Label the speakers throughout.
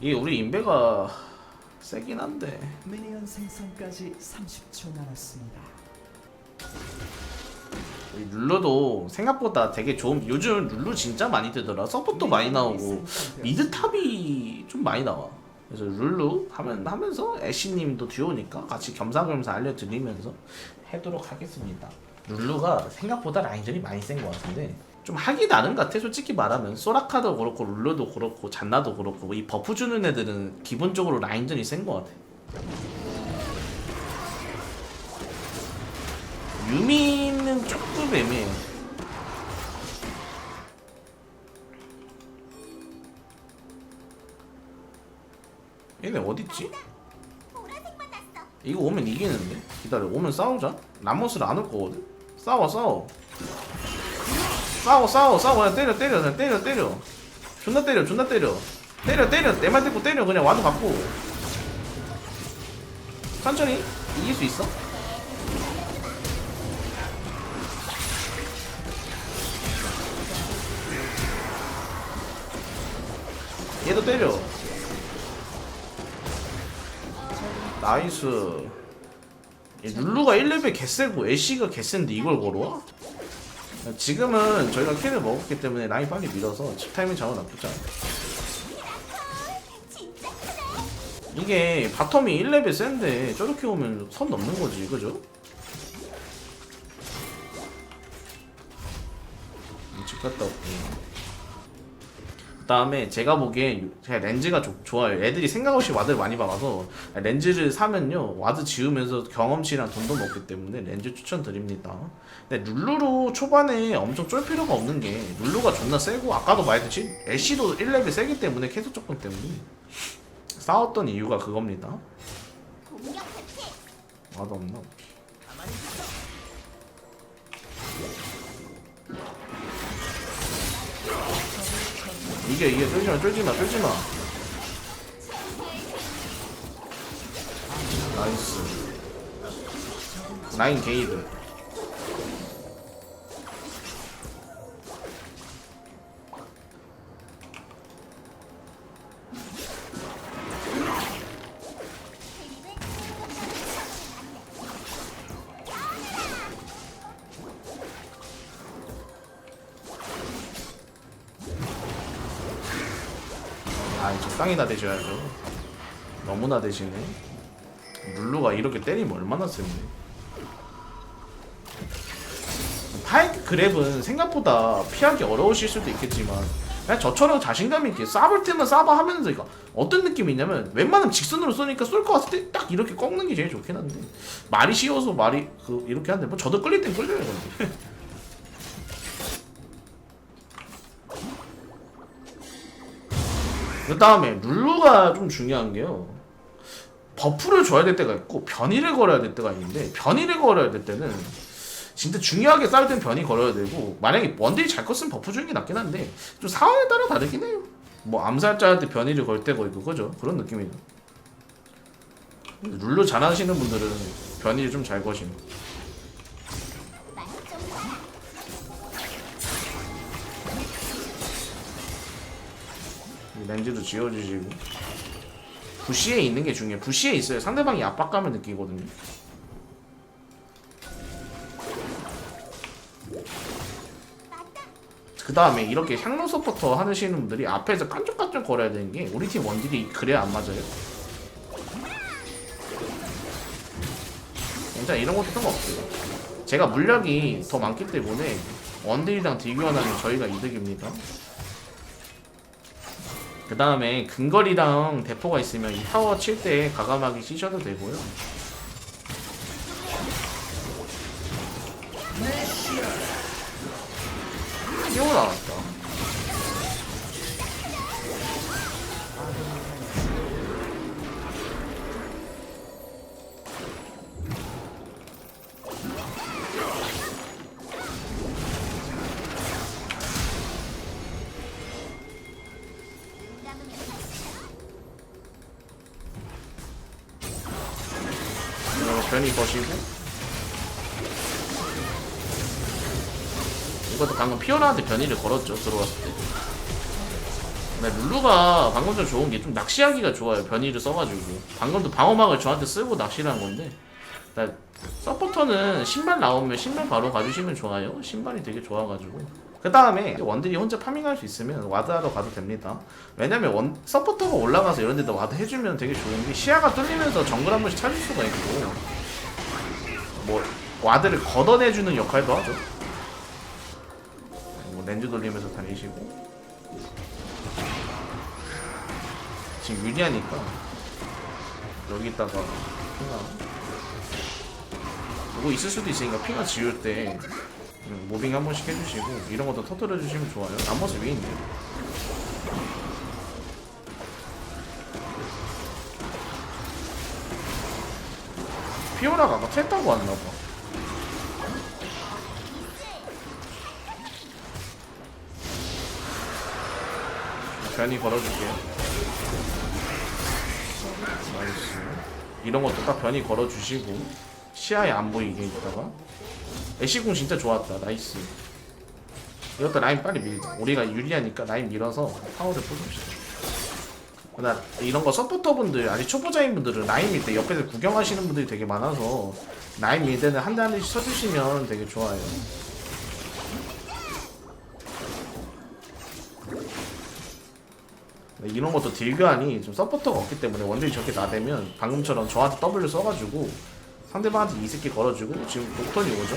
Speaker 1: 이 우리 인베가 세긴 한데.
Speaker 2: 미니언 생성까지 30초 남았습니다.
Speaker 1: 이 룰루도 생각보다 되게 좋은 요즘 룰루 진짜 많이 뜨더라. 서폿도 많이 나오고. 미드 탑이 좀 많이 나와. 그래서 룰루 하면 하면서 애쉬님도 듀오니까 같이 겸사겸사 알려드리면서 해도록 하겠습니다. 룰루가 생각보다 라인전이 많이 센 것 같은데 좀 하기 나름 같아 솔직히 말하면 소라카도 그렇고 룰루도 그렇고 잔나도 그렇고 이 버프 주는 애들은 기본적으로 라인전이 센 것 같아 유미는 조금 애매해 얘네 어딨지? 이거 오면 이기는데? 기다려 오면 싸우자 라모스를 안 올 거거든? 싸워 싸워 싸워 싸워 싸워. 그냥 때려 때려 그냥 때려 때려. 존나 때려 존나 때려. 때려 때려. 내말 듣고 때려. 그냥 와도 갖고. 천천히 이길 수 있어? 얘도 때려. 나이스. 얘 룰루가 1레벨 개세고 애쉬가 개센데 이걸 걸어와? 지금은 저희가 킬을 먹었기 때문에 라인 빨리 밀어서 집 타이밍 잡아 나쁘지 않아 이게 바텀이 1레벨 센데 저렇게 오면 선 넘는 거지 그죠? 음, 집 갔다 올게 그 다음에 제가 보기엔 제가 렌즈가 조- 좋아요. 애들이 생각 없이 와드를 많이 박아서 렌즈를 사면요 와드 지으면서 경험치랑 돈도 먹기 때문에 렌즈 추천드립니다. 근데 룰루로 초반에 엄청 쫄 필요가 없는 게 룰루가 존나 세고 아까도 말했듯이 애쉬도 1레벨 세기 때문에 계속 조건 때문에 싸웠던 이유가 그겁니다. 와드 없나? 이. 이게 이게 쫄지마 쫄지마 쫄지마 나이스 라인 게이드 아 적당히 다 대셔야죠. 너무 나 대시네. 룰루가 이렇게 때리면 얼마나 센데? 파이크 그랩은 생각보다 피하기 어려우실 수도 있겠지만 그냥 저처럼 자신감 있게 쏴볼 때만 쏴봐 하면서 그러니까 어떤 느낌이 있냐면 웬만하면 직선으로 쏘니까 쏠 것 같을 때 딱 이렇게 꺾는 게 제일 좋긴 한데 말이 쉬워서 말이 그 이렇게 한데 뭐 저도 끌릴 땐 끌려요 그 다음에 룰루가 좀 중요한 게요. 버프를 줘야 될 때가 있고 변이를 걸어야 될 때가 있는데 변이를 걸어야 될 때는 진짜 중요하게 싸울 땐 변이 걸어야 되고 만약에 원딜이 잘 컸으면 버프 주는 게 낫긴 한데 좀 상황에 따라 다르긴 해요. 뭐 암살자한테 변이를 걸 때가 있고 그죠? 그런 느낌이죠. 룰루 잘하시는 분들은 변이를 좀 잘 거시면 렌즈도 지워주시고. 부시에 있는 게 중요해. 부시에 있어요 상대방이 압박감을 느끼거든요. 그 다음에 이렇게 향로 서포터 하시는 분들이 앞에서 깐족깐족 거려야 되는 게 우리 팀 원딜이 그래야 안 맞아요. 괜찮아 이런 것도 상관없어요. 제가 물력이 더 많기 때문에 원딜이랑 딜교환하면 저희가 이득입니다 그 다음에 근거리랑 대포가 있으면 이 타워 칠때 가감하게 치셔도 되고요. 뛰어 나 거 변이 거시고 이것도 방금 피오라한테 변이를 걸었죠 들어왔을 때 근데 룰루가 방금 전 좋은 게 좀 낚시하기가 좋아요. 변이를 써가지고. 방금도 방어막을 저한테 쓰고 낚시를 한 건데. 나 서포터는 신발 나오면 신발 바로 가주시면 좋아요. 신발이 되게 좋아가지고. 그 다음에 원딜이 혼자 파밍할 수 있으면 와드하러 가도 됩니다. 왜냐면 원, 서포터가 올라가서 이런 데다 와드 해주면 되게 좋은 게 시야가 뚫리면서 정글 한 번씩 찾을 수가 있고 뭐 와드를 걷어내주는 역할도 하죠. 뭐 렌즈 돌리면서 다니시고 지금 유리하니까 여기다가 핑하 누구 있을 수도 있으니까 핑하 지울 때 음, 모빙 한 번씩 해주시고 이런 것도 터뜨려 주시면 좋아요. 남머스 위에 있네. 피오라가 아까 텔 타고 왔나 봐. 괜히 걸어줄게요. 나이스. 이런 것도 딱 변이 걸어주시고 시야에 안 보이게 있다가 애쉬궁 진짜 좋았다. 나이스. 이것도 라인 빨리 밀자. 우리가 유리하니까 라인 밀어서 파워를 부숩시다. 나 이런 거 서포터분들 아직 초보자인 분들은 라인 밀때 옆에서 구경하시는 분들이 되게 많아서 라인 밀 때는 한 대 한 대씩 쳐주시면 되게 좋아요. 네, 이런 것도 딜교환이 좀 서포터가 없기 때문에 원딜이 저렇게 나대면 방금처럼 저한테 W 써가지고 상대방한테 이 새끼 걸어주고 지금 녹턴이 오죠?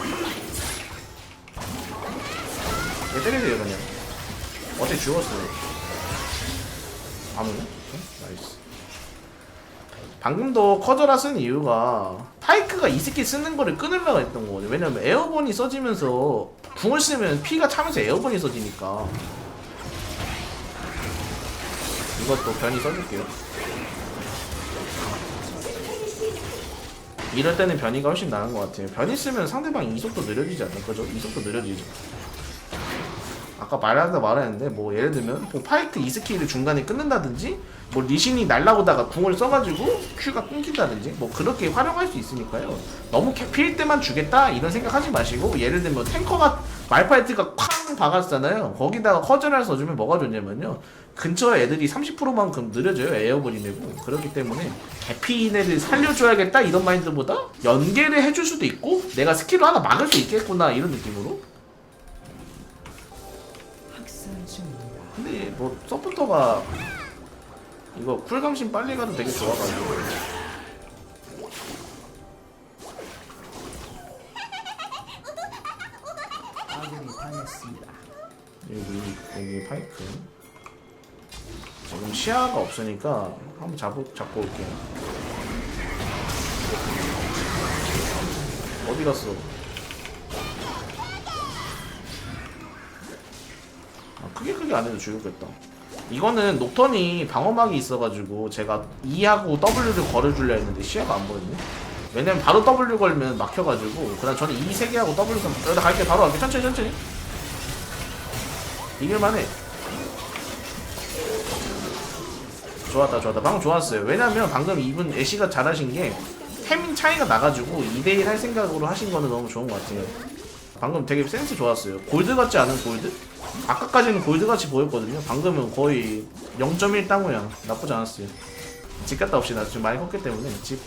Speaker 1: 얘 때리세요 그냥 어떻게 죽었어요 아무나? 방금도 커져라 쓴 이유가 파이크가 이 새끼 쓰는 거를 끊으려고 했던 거거든요 왜냐면 에어본이 써지면서 궁을 쓰면 피가 차면서 에어본이 써지니까 이것도 변이 써줄게요. 이럴 때는 변이가 훨씬 나은 것 같아요. 변이 쓰면 상대방 이속도 느려지지 않나? 그죠? 이속도 느려지죠. 아까 말하다 말했는데 뭐 예를 들면 뭐 파이트 이 스킬을 중간에 끊는다든지 뭐 리신이 날라오다가 궁을 써가지고 큐가 끊긴다든지 뭐 그렇게 활용할 수 있으니까요. 너무 캐필 때만 주겠다 이런 생각하지 마시고 예를 들면 탱커가 말파이트가 쾅 박았잖아요. 거기다가 커져를 써주면 뭐가 좋냐면요. 근처에 애들이 30%만큼 느려져요. 에어본이 내고 그렇기 때문에 개피인 애를 살려줘야겠다 이런 마인드보다 연계를 해줄 수도 있고 내가 스킬을 하나 막을 수 있겠구나 이런 느낌으로 근데 뭐 서포터가 이거 쿨감신 빨리 가도 되게 좋아가지고
Speaker 2: 아군이 당했습니다.
Speaker 1: 여기 여기 파이크 지금 시야가 없으니까 한번 잡고 잡고 올게요 어디 갔어? 크게 크게 안 해도 죽였겠다. 이거는 녹턴이 방어막이 있어가지고 제가 E하고 W를 걸어주려 했는데 시야가 안 보였네. 왜냐면 바로 W 걸면 막혀가지고. 그냥 저는 E 3개 하고 W 좀 여기다 갈게 바로 갈게 천천히 천천히. 이길만해. 좋았다 좋았다. 방금 좋았어요. 왜냐면 방금 이분 애쉬가 잘하신 게템 차이가 나가지고 2대1 할 생각으로 하신 거는 너무 좋은 것 같아요 방금 되게 센스 좋았어요 골드 같지 않은 골드? 아까까지는 골드 같이 보였거든요 방금은 거의 0.1 땅우야 나쁘지 않았어요 집 갔다 옵시다 지금 많이 컸기 때문에 집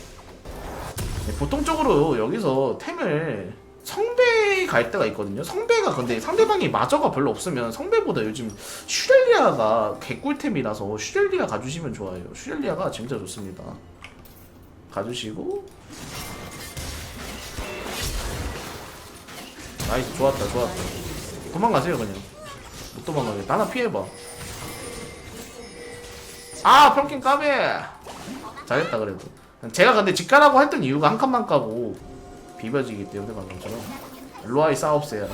Speaker 1: 네, 보통적으로 여기서 템을 성배 갈 때가 있거든요. 성배가 근데 상대방이 마저가 별로 없으면 성배보다 요즘 슈렐리아가 개꿀템이라서 슈렐리아 가주시면 좋아요. 슈렐리아가 진짜 좋습니다. 가주시고 나이스 좋았다 좋았다. 도망가세요 그냥. 못 도망가게. 하나 피해봐. 아 평킹 까베 잘했다 그래도. 제가 근데 직가라고 했던 이유가 한 칸만 까고 비벼지기 때문에 방금처럼 로아이 싸웁세요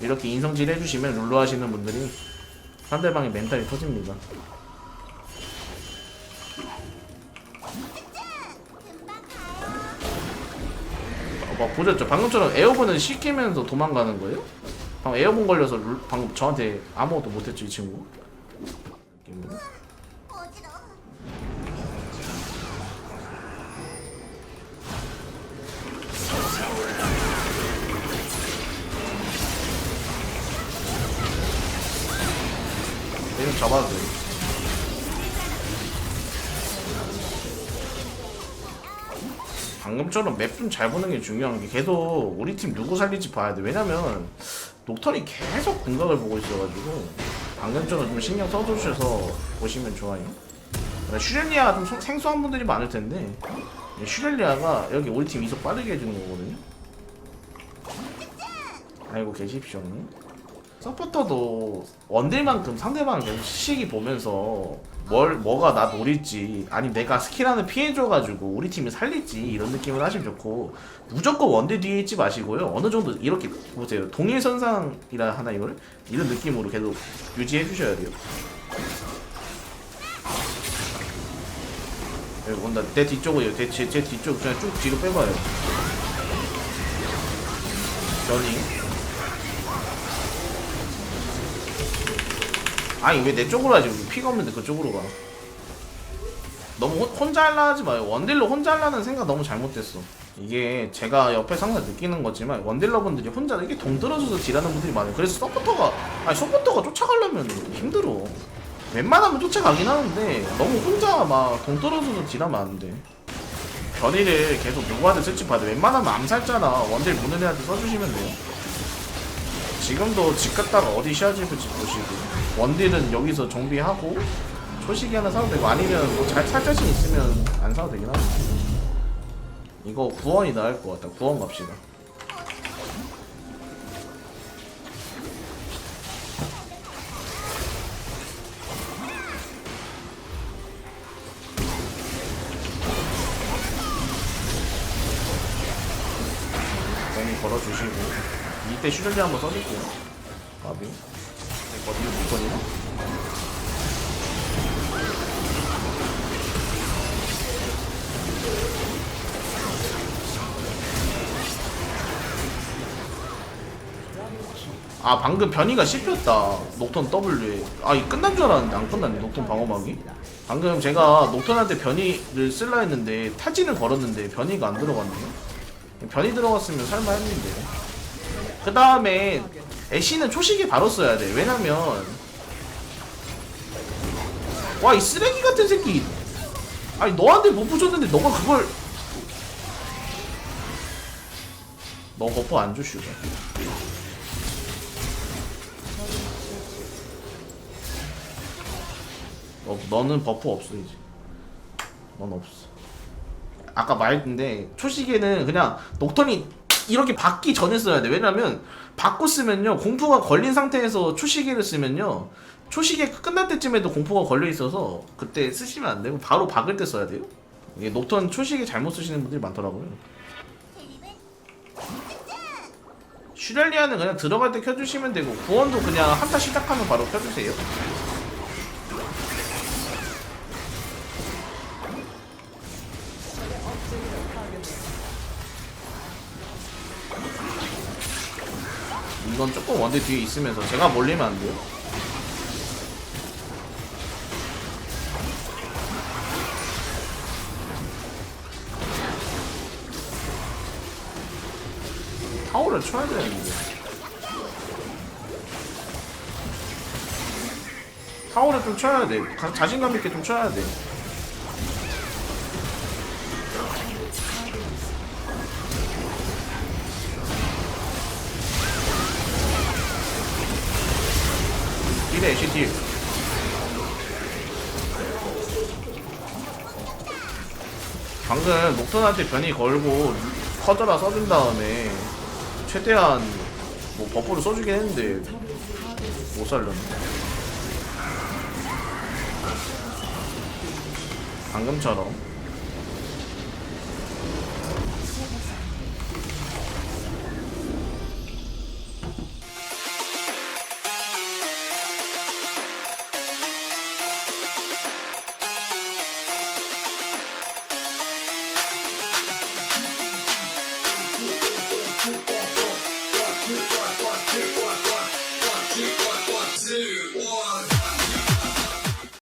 Speaker 1: 이렇게 인성질 해주시면 룰루 하시는 분들이 상대방의 멘탈이 터집니다 어, 보셨죠? 방금처럼 에어본은 시키면서 도망가는 거예요? 방금 에어본 걸려서 룰, 방금 저한테 아무것도 못했죠, 이 친구? 얘는 잡아도 돼. 방금처럼 맵 좀 잘 보는 게 중요한 게 계속 우리 팀 누구 살릴지 봐야 돼. 왜냐면 녹턴이 계속 궁각을 보고 있어가지고 방금처럼 좀 신경 써주셔서 보시면 좋아요. 슈렐리아가 좀 소- 생소한 분들이 많을 텐데 슈렐리아가 여기 우리 팀 이속 빠르게 해주는 거거든요. 알고 계십시오. 서포터도 원딜만큼 상대방을 계속 시기 보면서 뭘 뭐가 나 노릴지 아니 내가 스킬 하나 피해줘가지고 우리 팀을 살릴지 이런 느낌을 하시면 좋고 무조건 원딜 뒤에 있지 마시고요. 어느 정도 이렇게 보세요. 동일선상이라 하나 이걸 이런 느낌으로 계속 유지해 주셔야 돼요. 여기 온다. 내 뒤쪽으로 제, 제, 제 뒤쪽 그냥 쭉 뒤로 빼봐요. 변이 아니 왜 내 쪽으로 하지? 피가 없는데 그쪽으로 가. 너무 혼- 혼자 하려 하지 마요. 원딜러 혼자 하려는 생각 너무 잘못됐어. 이게 제가 옆에서 항상 느끼는 거지만 원딜러분들이 혼자 이렇게 동들어져서 딜하는 분들이 많아요. 그래서 서포터가 아니 서포터가 쫓아가려면 힘들어. 웬만하면 쫓아가긴 하는데 너무 혼자 막 동떨어져서 딜하면 안 돼. 변이를 계속 누구한테 쓸지 봐도 웬만하면 암살자나 원딜 무는 애한테 써주시면 돼요. 지금도 집 갔다가 어디 집을지 보시고 원딜은 여기서 정비하고 초식이 하나 사도 되고 아니면 뭐잘 살 자신 있으면 안 사도 되긴 하고. 이거 구원이 나을 것 같다. 구원 갑시다 슈렐리 한번 써줄게요. 바비. 어디로 물건이나? 아 방금 변이가 씹혔다. 녹턴 W에 아이 끝난 줄 알았는데 안 끝났네 녹턴 방어막이. 방금 제가 녹턴한테 변이를 쓸라 했는데 타진을 걸었는데 변이가 안 들어갔네요 변이 들어갔으면 설마 했는데 그 다음에 애쉬는 초식에 바로 써야 돼 왜냐면 와 이 쓰레기 같은 새끼 아니 너한테 못 부줬는데 너가 그걸 너 버프 안 줘, 슈가. 너, 너는 버프 없어, 이제. 넌 없어. 아까 말했는데, 초시계는 그냥 녹턴이 이렇게 받기 전에 써야 돼. 왜냐면, 받고 쓰면요, 공포가 걸린 상태에서 초시계를 쓰면요, 초시계 끝날 때쯤에도 공포가 걸려 있어서, 그때 쓰시면 안 되고, 바로 박을 때 써야 돼요. 이게 녹턴 초시계 잘못 쓰시는 분들이 많더라고요. 슈렐리아는 그냥 들어갈 때 켜주시면 되고 구원도 그냥 한타 시작하면 바로 켜주세요. 이건 조금 원대 뒤에 있으면서 제가 몰리면 안 돼요. 타워를 쳐야 되는데. 타워를 좀 쳐야 돼. 가- 자신감 있게 좀 쳐야 돼. 딜에 애쉬 딜. 방금 목턴한테 변이 걸고 커져라 써준 다음에 최대한 뭐 버프를 써주긴 했는데 못 살렸네. 방금처럼